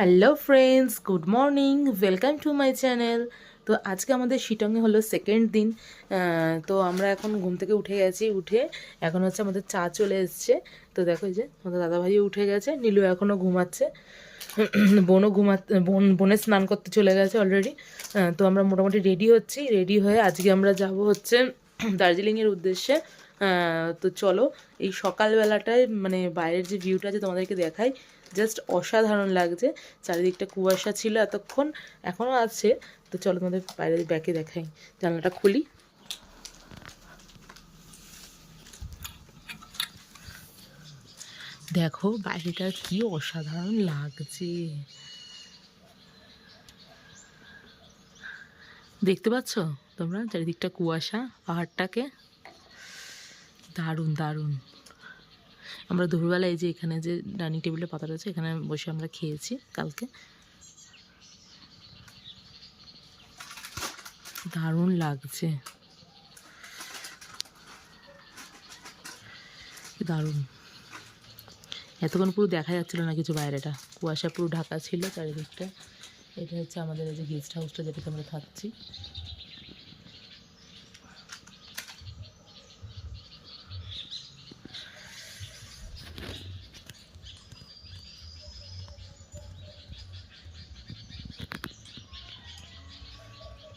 Hello friends good morning welcome to my channel তো আজকে আমাদের শিটংয়ে হলো সেকেন্ড দিন। তো আমরা এখন ঘুম থেকে উঠে গেছি। উঠে এখন হচ্ছে আমাদের চা চলে এসছে। তো দেখো যে আমাদের দাদাভাইও উঠে গেছে। নীলু এখনও ঘুমাচ্ছে। বোনও ঘুমা বোন, বোনের স্নান করতে চলে গেছে অলরেডি তো আমরা মোটামুটি রেডি হচ্ছি। রেডি হয়ে আজকে আমরা যাব হচ্ছে দার্জিলিংয়ের উদ্দেশ্যে। তো চলো এই সকালবেলাটায় মানে বাইরের যে ভিউটা আছে তোমাদেরকে দেখাই। জাস্ট অসাধারণ লাগছে। চারিদিকটা কুয়াশা ছিল এতক্ষণ, এখনও আছে। তো চলো তোমাদের বাইরে ব্যাকে দেখাই। জানলাটা খুলি। দেখো, বাইরেটা কি অসাধারণ লাগছে। দেখতে পাচ্ছ তোমরা? চারিদিকটা কুয়াশা, পাহাড়টাকে? দারুণ দারুণ। আমরা দুপুরবেলা এই যে এখানে যে ডাইনিং টেবিলে পাতা রয়েছে, এখানে বসে আমরা খেয়েছি কালকে। দারুণ লাগছে। দারুণ। এতক্ষণ পুরো দেখা যাচ্ছিল না কিছু বাইরেটা? কুয়াশা পুরো ঢাকা ছিল চারিদিকটা। এটা হচ্ছে আমাদের এই যে গেস্ট হাউসটা যেটাতে আমরা থাকছি।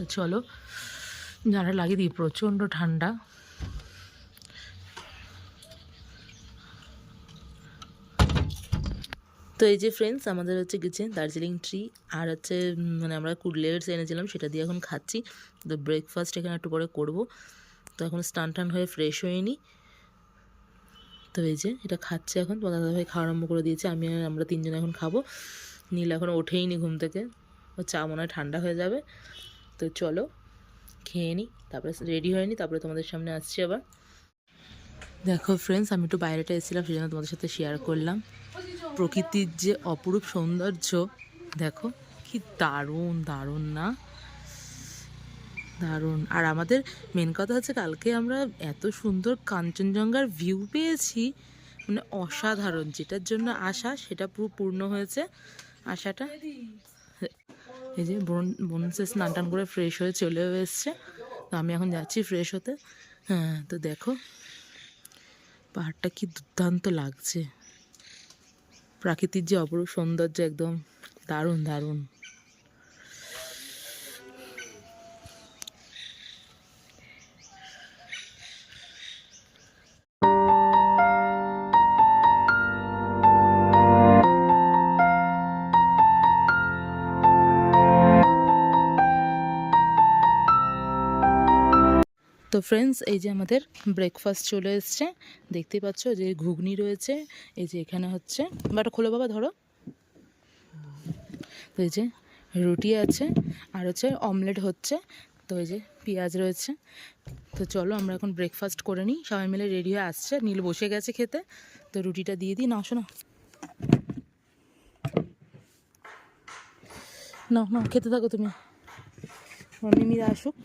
তো চলো, যারা লাগিয়ে দিই, প্রচণ্ড ঠান্ডা। তো এই যে ফ্রেন্ডস আমাদের হচ্ছে গেছে দার্জিলিং ট্রি আর হচ্ছে মানে আমরা কুডলেটস এনেছিলাম, সেটা দিয়ে এখন খাচ্ছি। তো ব্রেকফাস্ট এখানে একটু পরে করব। তো এখন স্টান টান হয়ে ফ্রেশ হয়ে নিই তো এই যে, এটা খাচ্ছে এখন দাদা ভাই খাওয়া আরম্ভ করে দিয়েছে, আমি আর আমরা তিনজন এখন খাব। নীল এখন ওঠেই নি ঘুম থেকে, ও চা মনে হয় ঠান্ডা হয়ে যাবে। তো চলো, খেয়ে নিই তারপরে রেডি হয়নি তারপরে তোমাদের সামনে আসছি আবার। দেখো ফ্রেন্ডস আমি একটু বাইরেটা এসেছিলাম সেই জন্য তোমাদের সাথে শেয়ার করলাম। প্রকৃতির যে অপরূপ সৌন্দর্য, দেখো কি দারুণ দারুণ না? দারুণ। আর আমাদের মেন কথা হচ্ছে কালকে আমরা এত সুন্দর কাঞ্চনজঙ্ঘার ভিউ পেয়েছি মানে অসাধারণ। যেটার জন্য আশা, সেটা পুরো পূর্ণ হয়েছে। আশাটা? এই যে বোন বোন সে স্নান টান করে ফ্রেশ হয়ে চলেও এসছে। তো আমি এখন যাচ্ছি ফ্রেশ হতে। হ্যাঁ তো দেখো, পাহাড়টা কি দুর্দান্ত লাগছে। প্রাকৃতিক যে অপরূপ সৌন্দর্য, একদম দারুণ দারুণ। ফ্রেন্ডস এই যে আমাদের ব্রেকফাস্ট চলে এসছে। দেখতেই পাচ্ছ যে ঘুগনি রয়েছে, এই যে এখানে হচ্ছে। বাটা খোলো বাবা, ধরো। তো এই যে রুটি আছে, আর হচ্ছে অমলেট হচ্ছে। তো এই যে পেঁয়াজ রয়েছে। তো চলো আমরা এখন ব্রেকফাস্ট করে নিই। সবাই মিলে রেডি হয়ে আসছে। নীল বসে গেছে খেতে। তো রুটিটা দিয়ে দিই। না শোনো। না না খেতে থাকো তুমি। মিমিরা আসুক।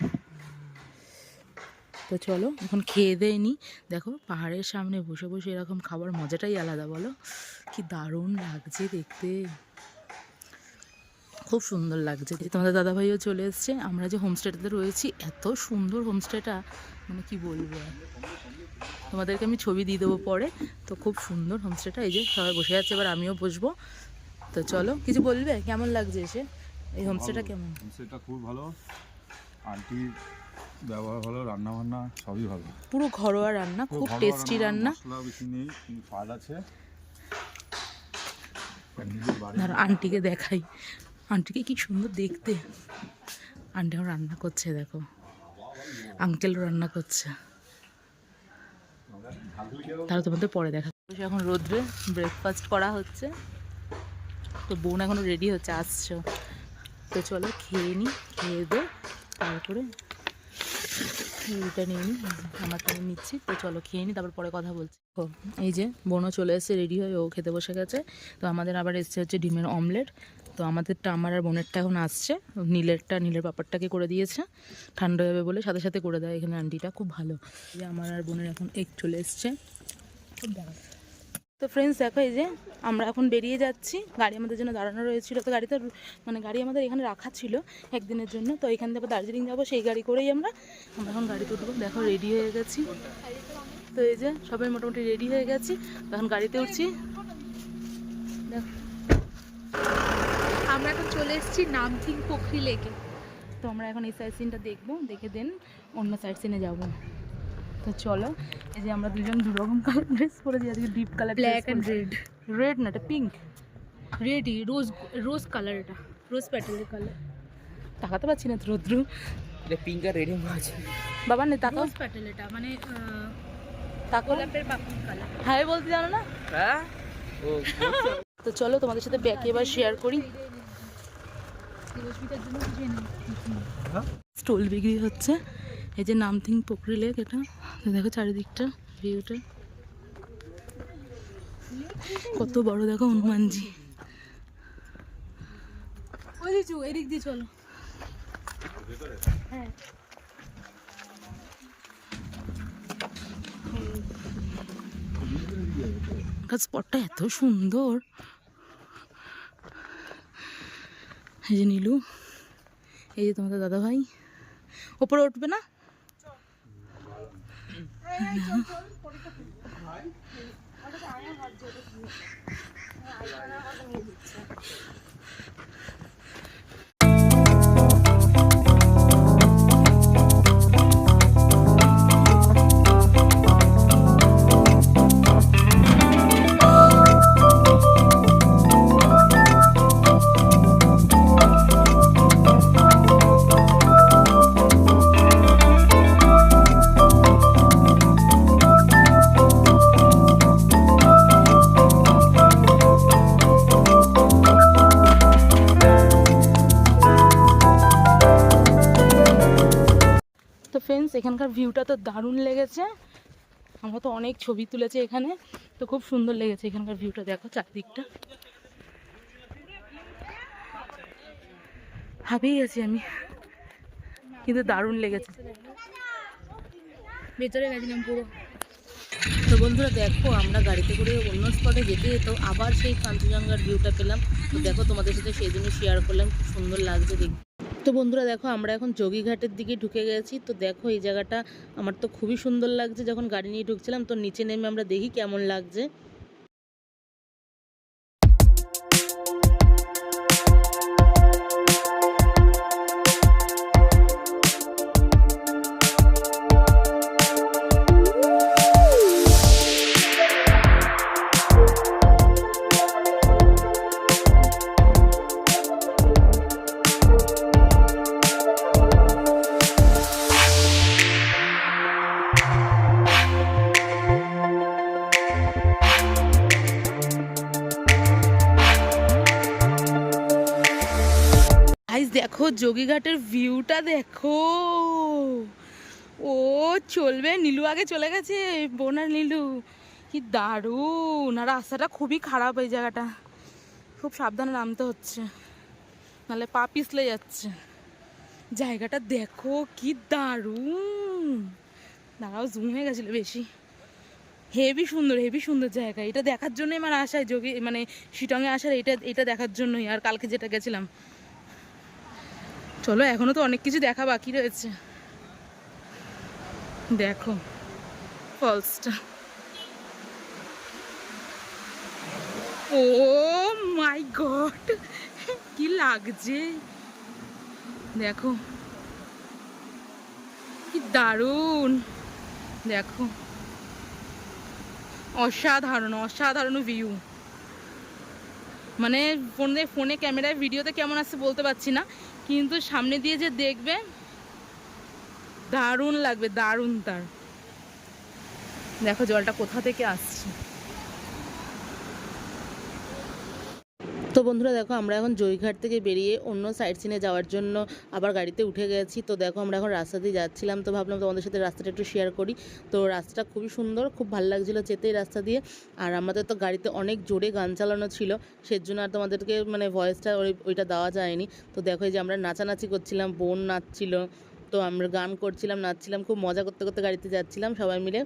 তো চলো এখন খেয়ে দিয়ে নিই দেখো পাহাড়ের সামনে বসে বসে এরকম খাবার মজাটাই আলাদা বলো? কি দারুণ লাগছে দেখতে। খুব সুন্দর লাগছে। তোমাদের দাদাভাইও চলে এসছে। আমরা যে হোমস্টেটাতে রয়েছি এত সুন্দর হোমস্টেটা মানে কি বলব? তোমাদেরকে আমি ছবি দিয়ে দেবো পরে। তো খুব সুন্দর হোমস্টেটা এই যে সবাই বসে আছে এবার আমিও বসবো। তো চলো কিছু বলবে? কেমন লাগছে এসে? এই হোমস্টেটা কেমন? খুব ভালো। আন্টির ব্যবহার ভালো রান্না বান্না সবই ভালো। পুরো ঘরোয়া রান্না খুব টেস্টি রান্না মশলা বেশি নেই স্বাদ আছে। ধরো আন্টিকে দেখাই। আন্টিকে কি সুন্দর দেখতে। আন্টি এখন রান্না করছে দেখো। আঙ্কেল রান্না করছে। তাহলে তোমাদের পরে দেখা। এখন রোদ্রে ব্রেকফাস্ট করা হচ্ছে। তো বোন এখনও রেডি হচ্ছে আসছো। তো চলো খেয়ে নিই খেয়ে দে তারপরে এটা নিয়ে নিই আমারটা আমি নিচ্ছি, তো চলো খেয়ে নিই তারপর পরে কথা বলছি। ও, এই যে বোনও চলে এসেছে রেডি হয়ে, ও খেতে বসে গেছে। তো আমাদের আবার এসছে হচ্ছে ডিমের অমলেট। তো আমাদেরটা, আমার আর বোনেরটা এখন আসছে। নীলেরটা, নীলের পাপারটাকে করে দিয়েছে। ঠান্ডা হবে বলে সাথে সাথে করে দেয় এখানে আন্টিটা, খুব ভালো। আমার আর বোনের এখন এগ চলে এসছে। খুব দারুণ তো ফ্রেন্ডস দেখো এই যে আমরা এখন বেরিয়ে যাচ্ছি। গাড়ি আমাদের জন্য দাঁড়ানো রয়েছিল। তো গাড়িতে মানে গাড়ি আমাদের এখানে রাখা ছিল একদিনের জন্য। তো এখান থেকে দার্জিলিং যাব সেই গাড়ি করেই আমরা আমরা এখন গাড়িতে উঠবো দেখো রেডি হয়ে গেছি। তো এই যে সবাই মোটামুটি রেডি হয়ে গেছি। তখন গাড়িতে উঠছি। দেখো। আমরা এখন চলে এসেছি নামথিং পোখরি লেকে। তো আমরা এখন এই সাইড সিনটা দেখব। দেখে দেন অন্য সাইড সিনে যাব। তো চলো এই যে আমরা দুজন দু রকম কালার ড্রেস পরেছি আজকে deep colour black and red red না এটা পিঙ্ক রেডই রোজ রোজ কালার এটা রোজ প্যাটেলের কালার তাকাতে পারছি না তো রোদ্রু। এটা পিঙ্ক আর রেডের মাঝে বাবা নে তাকাও। রোজ প্যাটেল এটা মানে তাকাও। কালার হাই বলতে জানো না? হ্যাঁ? তো চলো তোমাদের সাথে ব্যাকে এবার শেয়ার করি। স্টল বিক্রি হচ্ছে। এই যে নামথিং পুকুরি লেক এটা। দেখো চারিদিকটা ভিউটা। কত বড় দেখো হনুমানজি। এদিক দিয়ে চলো। হ্যাঁ। স্পটটা এত সুন্দর। এই যে নীলু এই যে তোমাদের দাদা ভাই ওপরে উঠবে না? তো এখানকার ভিউটা তো দারুণ লেগেছে। আমরা তো অনেক ছবি তুলেছি এখানে, তো খুব সুন্দর লেগেছে এখানকার ভিউটা দেখো চারদিকটা। হাঁপিয়ে গেছি আমি, কিন্তু দারুণ লেগেছে। ভেতরে গেছিলাম পুরো। তো বন্ধুরা, দেখো, আমরা গাড়িতে করে অন্য স্পটে যেতে যেত আবার সেই কাঞ্চনজঙ্ঘার ভিউটা পেলাম। তো দেখো, তোমাদের সাথে সেই জন্য শেয়ার করলাম, খুব সুন্দর লাগছে দেখতে। তো বন্ধুরা দেখো, আমরা এখন যোগীঘাটের দিকে ঢুকে গেছি। তো দেখো, এই জায়গাটা আমার তো খুবই সুন্দর লাগছে। যখন গাড়ি নিয়ে ঢুকছিলাম, তো নিচে নেমে আমরা দেখি কেমন লাগছে। দেখো, যোগীঘাটের ভিউটা দেখো। ও, চলবে? নীলু আগে চলে গেছে? বোন আর নীলু? কি দারুণ! আর রাস্তাটা খুবই খারাপ এই জায়গাটা। খুব সাবধানে নামতে হচ্ছে। নাহলে পা পিছলে যাচ্ছে। জায়গাটা দেখো, কি দারুণ! দাঁড়াও জুম হয়ে গেছিল বেশি। হেভি সুন্দর হেভি সুন্দর জায়গা। এটা দেখার জন্যই আমার আশায় যোগী মানে শিটংয়ে আসার এটা এটা দেখার জন্যই। আর কালকে যেটা গেছিলাম। চলো, এখনও তো অনেক কিছু দেখা বাকি রয়েছে। দেখো ফলসটা ও মাই গড, কি লাগছে? দেখো, কি দারুণ। দেখো, অসাধারণ অসাধারণ ভিউ মানে ফোনে ফোনে ক্যামেরায় ভিডিওতে কেমন আসছে বলতে পারছি না। কিন্তু সামনে দিয়ে যে দেখবে দারুণ লাগবে দারুণ তার। দেখো জলটা কোথা থেকে আসছে। তো বন্ধুরা দেখো, আমরা এখন জয়ঘাট থেকে বেরিয়ে অন্য সাইড সিনে যাওয়ার জন্য আবার গাড়িতে উঠে গেছি। তো দেখো, আমরা এখন রাস্তা দিয়ে যাচ্ছিলাম। তো ভাবলাম তোমাদের সাথে রাস্তাটা একটু শেয়ার করি। তো রাস্তাটা খুবই সুন্দর, খুব ভালো লাগছিল যেতে রাস্তা দিয়ে। আর আমাদের তো গাড়িতে অনেক জোরে গান চালানো ছিল, সেজন্য আর তোমাদেরকে মানে ভয়েসটা ওই, ওইটা দেওয়া যায়নি। তো দেখো, এই যে আমরা নাচানাচি করছিলাম, বোন নাচছিল। তো আমরা গান করছিলাম, নাচছিলাম, খুব মজা করতে করতে গাড়িতে যাচ্ছিলাম সবাই মিলে।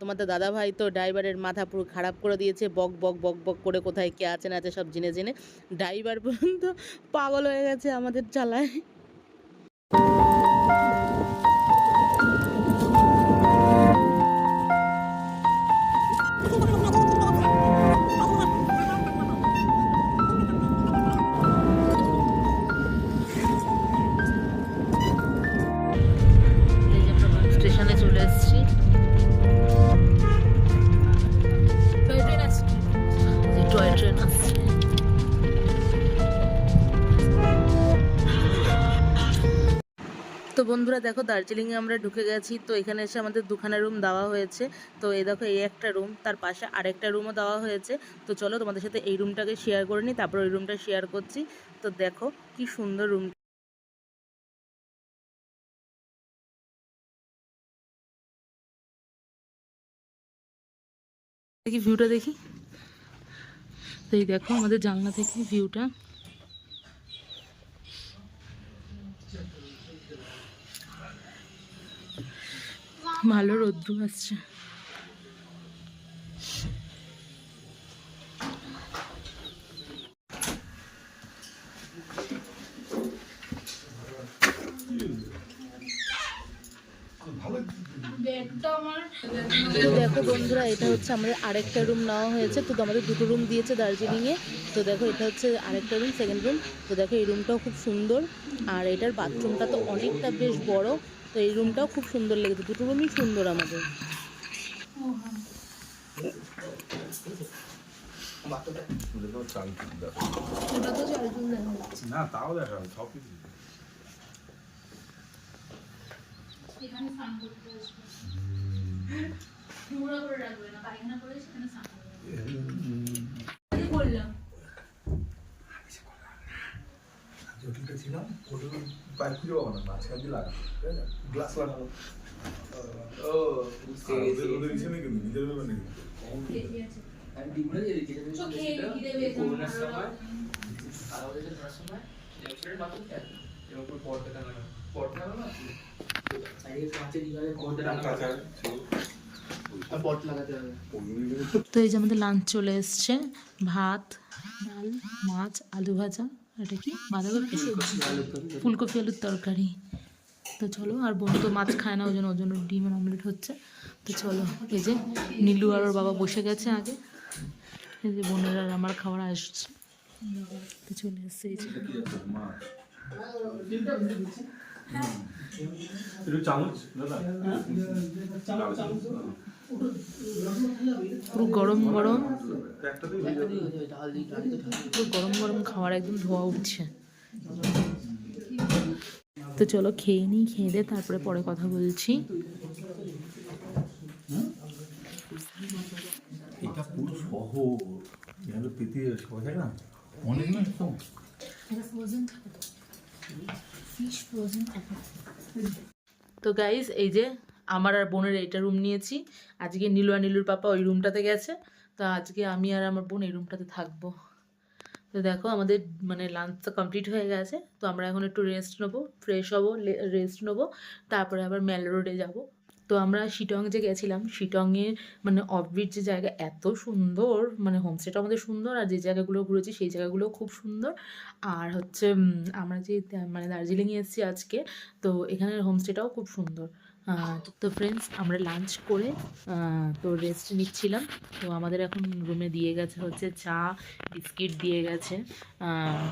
তোমাদের দাদা ভাই তো ড্রাইভারের মাথা পুরো খারাপ করে দিয়েছে, বক বক বক বক করে কোথায় কে আছে না আছে সব জেনে জেনে ড্রাইভার পর্যন্ত পাগল হয়ে গেছে আমাদের চালায়। বন্ধুরা দেখো, দার্জিলিংয়ে আমরা ঢুকে গেছি। তো এখানে এসে আমাদের দুখানা রুম দেওয়া হয়েছে। তো এই দেখো, এই একটা রুম, তার পাশে আরেকটা রুমও দেওয়া হয়েছে। তো চলো, তোমাদের সাথে এই রুমটাকে শেয়ার করে নিই, তারপর ওই রুমটা শেয়ার করছি। তো দেখো, কি সুন্দর রুম। দেখি ভিউটা দেখি। তো এই দেখো, আমাদের জানলা থেকে ভিউটা ভালো রৌদ্র আসছে। দেখো বন্ধুরা, এটা হচ্ছে আমাদের আরেকটা রুম নেওয়া হয়েছে। তো আমাদের দুটো রুম দিয়েছে দার্জিলিংয়ে। তো দেখো, এটা হচ্ছে আরেকটা রুম সেকেন্ড রুম তো দেখো, এই রুমটাও খুব সুন্দর। আর এটার বাথরুমটা তো অনেকটা বেশ বড়। তো এই রুমটাও খুব সুন্দর লেগেছে। দুটো রুমই সুন্দর আমাদের। না তাও দেখা সব কিছু। এখানে স্নান করতে নোংরা করে রাখবে না পায়খানা করে সেখানে স্নান করবে করলাম পাইপ খুঁজে পাবো না মাঝখান দিয়ে লাগানো গ্লাস লাগানো ও বুঝতে আর পেরেছি। ওদের ওদের ইচ্ছে নেই কিন্তু নিজের ব্যাপার নেই আমি ডিমগুলো দিয়ে দিচ্ছি, যেটা চো তুমি খেয়ে বলেছিলে, কি দেবে করোনার সময়, আর ওদের যে ধরার সময়, লেফটের বাথরুম খেয়াল। এর পর্দা টাঙানো। পর্দা টাঙানো আছে? সাইডে কাঁচের দিকে পর্দা টাঙানো আছে। আর পর্দা লাগাতে হবে। তো এই যে আমাদের লাঞ্চ চলে এসছে ভাত ডাল মাছ আলু ভাজা এটা কি? বাঁধাকপি? ফুলকপি আলুর তরকারি। তো চলো আর বোন তো মাছ খায় না ওই জন্য ওর জন্য ডিমের অমলেট হচ্ছে। তো চলো এই যে নীলু আর ওর বাবা বসে গেছে আগে। এই যে বোনের আর আমার খাবার আসছে। তো চলে এসছে এই যে। চামচ দাদা পুরো গরম গরম। হয়ে পুরো গরম গরম খাবার একদম ধোয়া উঠছে। তো চলো খেয়ে নিই খেয়ে দে তারপরে পরে কথা বলছি। এটা পুরো শহর। এখানে পেতে সবাই না? অনেক না একদম ফ্রোজেন থাকে। তো গাইজ এই যে আমার আর বোনের এইটা রুম নিয়েছি। আজকে নীলু আর নীলুর পাপা ওই রুমটাতে গেছে। তো আজকে আমি আর আমার বোন এই রুমটাতে থাকব। তো দেখো আমাদের মানে লাঞ্চ তো কমপ্লিট হয়ে গেছে। তো আমরা এখন একটু রেস্ট নেব ফ্রেশ হব রেস্ট নেব। তারপরে আবার ম্যাল রোডে যাব। তো আমরা শিটং যে গেছিলাম শিটংয়ের মানে অফবিট যে জায়গা এত সুন্দর মানে হোমস্টেটা আমাদের সুন্দর, আর যে জায়গাগুলো ঘুরেছি সেই জায়গাগুলো খুব সুন্দর। আর হচ্ছে আমরা যে মানে দার্জিলিংয়ে এসেছি আজকে, তো এখানের হোমস্টেটাও খুব সুন্দর। তো ফ্রেন্ডস আমরা লাঞ্চ করে তো রেস্ট নিচ্ছিলাম। তো আমাদের এখন রুমে দিয়ে গেছে হচ্ছে চা বিস্কিট দিয়ে গেছে।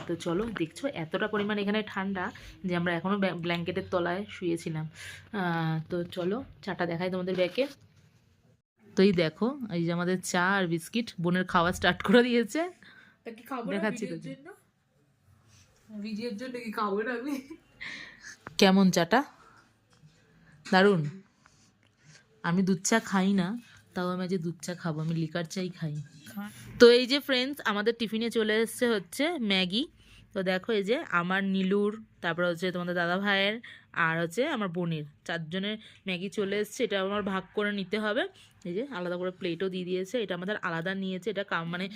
তো চলো দেখছ এতটা পরিমাণ এখানে ঠান্ডা যে আমরা এখনও ব্ল্যাঙ্কেটের তলায় শুয়েছিলাম। তো চলো চাটা দেখাই তোমাদের ব্যাকে। তো এই দেখো এই যে আমাদের চা আর বিস্কিট বোনের খাওয়া স্টার্ট করে দিয়েছে। দেখাচ্ছি জন্য? ভিডিওর জন্য কি খাব না আমি? কেমন চাটা? দারুণ। আমি দুধ চা খাই না তাও আমি আজকে দুধ চা খাব আমি লিকার চাই খাই। তো এই যে ফ্রেন্ডস আমাদের টিফিনে চলে এসছে হচ্ছে ম্যাগি। তো দেখো এই যে আমার নীলুর তারপর হচ্ছে তোমাদের দাদা ভাইয়ের আর হচ্ছে আমার বোনের। চারজনের ম্যাগি চলে এসছে এটা আমার ভাগ করে নিতে হবে। এই যে আলাদা করে প্লেটও দিয়ে দিয়েছে এটা আমাদের আলাদা নিয়েছে এটা কাম মানে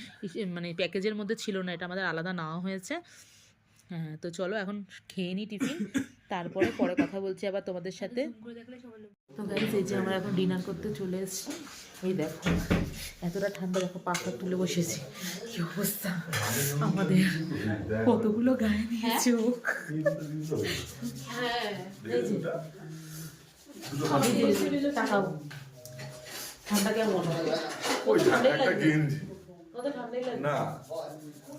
মানে প্যাকেজের মধ্যে ছিল না এটা আমাদের আলাদা নেওয়া হয়েছে। হ্যাঁ তো চলো এখন খেয়ে নিই টিফিন। তারপরে পরে কথা বলছি আবার তোমাদের সাথে। তো গাইজ এই যে আমরা এখন ডিনার করতে চলে এসেছি। এই দেখো এতটা ঠান্ডা দেখো পাখা তুলে বসেছি। কি অবস্থা? আমাদের কতগুলো গায়ে নিয়েছে চোখ। এই যে। এই যে, তাকাও। ঠান্ডা কেমন? ওই ঠান্ডাই একটা গেঞ্জি। না।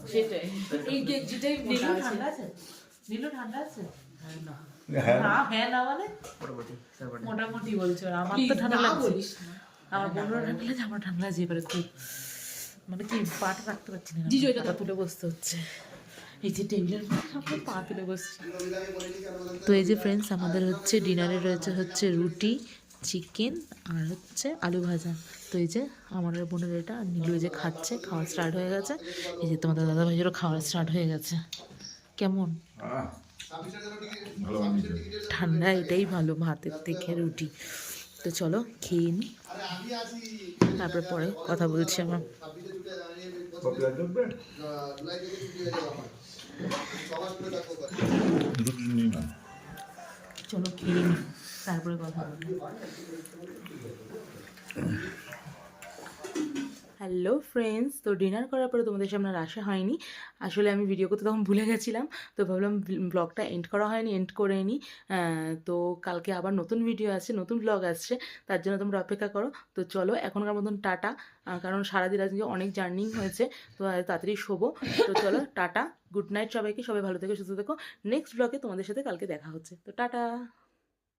সেটাই। এই গেঞ্জিটাই নীলু ঠান্ডা আছে? নীলু ঠান্ডা আছে? না হ্যাঁ। না হ্যাঁ মানে? মোটামুটি বলছো আমার তো ঠান্ডা লাগছে। আমার বোনেরও ঠান্ডা লাগছে আমার ঠান্ডা লাগছে এবারে খুব মানে কি পাটা রাখতে পারছি না। জিজু, এটা পা তুলে বসতে হচ্ছে। এই যে টেবিলের পা তুলে বসছি। তো এই যে ফ্রেন্ডস আমাদের হচ্ছে ডিনারে রয়েছে হচ্ছে রুটি চিকেন আর হচ্ছে আলু ভাজা। তো এই যে আমার বোনের এটা নীলু যে খাচ্ছে, খাওয়া স্টার্ট হয়ে গেছে। এই যে তোমাদের দাদা ভাইয়েরও খাওয়া স্টার্ট হয়ে গেছে। কেমন? ঠান্ডা, এটাই ভালো, ভাতের থেকে রুটি। তো চলো খেয়ে নিই তারপরে পরে কথা বলছি আমার। কপি আর দুটো নিই না চলো খেয়ে নিই। তারপরে কথা বলব হ্যালো ফ্রেন্ডস তো ডিনার করার পরে তোমাদের সামনে আসা হয়নি। আসলে আমি ভিডিও করতে তখন ভুলে গেছিলাম। তো ভাবলাম ব্লগটা এন্ড করা হয়নি এন্ড করে নিই তো কালকে আবার নতুন ভিডিও আছে, নতুন ব্লগ আসছে। তার জন্য তোমরা অপেক্ষা করো। তো চলো, এখনকার মতন টাটা। কারণ সারাদিন আজকে অনেক জার্নিং হয়েছে। তো তাড়াতাড়ি শোবো। তো চলো, টাটা। গুড নাইট সবাইকে। সবাই ভালো থেকো, সুস্থ থেকো। নেক্সট ব্লগে তোমাদের সাথে কালকে দেখা হচ্ছে। তো টাটা।